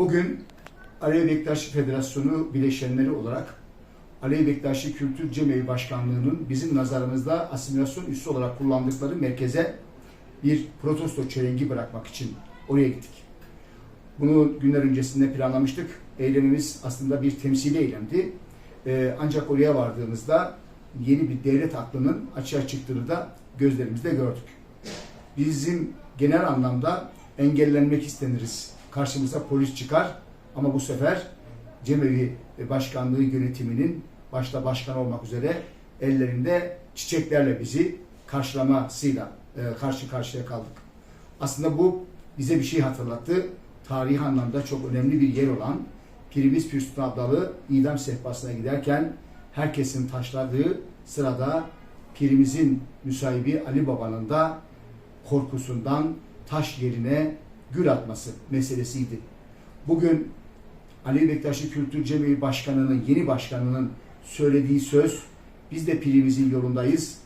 Bugün Alevi Bektaşi Federasyonu bileşenleri olarak Alevi Bektaşi Kültür Cemevi Başkanlığı'nın bizim nazarımızda asimilasyon üssü olarak kullandıkları merkeze bir protesto çelengi bırakmak için oraya gittik. Bunu günler öncesinde planlamıştık. Eylemimiz aslında bir temsili eylemdi. Ee, ancak oraya vardığımızda yeni bir devlet aklının açığa çıktığını da gözlerimizde gördük. Bizim genel anlamda engellenmek isteniriz. Karşımıza polis çıkar ama bu sefer Cemevi Başkanlığı yönetiminin başta başkan olmak üzere ellerinde çiçeklerle bizi karşılamasıyla e, karşı karşıya kaldık. Aslında bu bize bir şey hatırlattı. Tarihi anlamda çok önemli bir yer olan Pirimiz Pir Sultan Abdalı idam sehpasına giderken herkesin taşladığı sırada Pirimizin müsahibi Ali Baba'nın da korkusundan taş yerine gül atması meselesiydi. Bugün Ali Bektaşi Kültür Cemevi Başkanı'nın, yeni başkanının söylediği söz, biz de pirimizin yolundayız,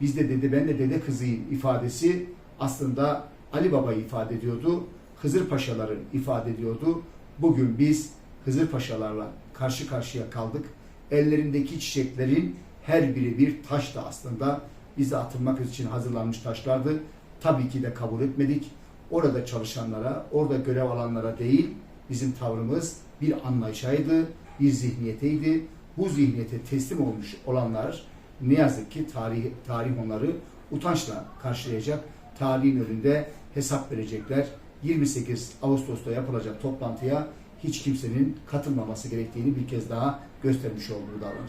biz de dede, ben de dede kızıyım ifadesi aslında Ali Baba'yı ifade ediyordu, Hızır Paşaları ifade ediyordu. Bugün biz Hızır Paşalarla karşı karşıya kaldık. Ellerindeki çiçeklerin her biri bir taş da aslında bize atılmak için hazırlanmış taşlardı. Tabii ki de kabul etmedik. Orada çalışanlara, orada görev alanlara değil, bizim tavrımız bir anlayışaydı, bir zihniyeteydi. Bu zihniyete teslim olmuş olanlar ne yazık ki tarih, tarih onları utançla karşılayacak. Tarihin önünde hesap verecekler. 28 Ağustos'ta yapılacak toplantıya hiç kimsenin katılmaması gerektiğini bir kez daha göstermiş olduğu davranış.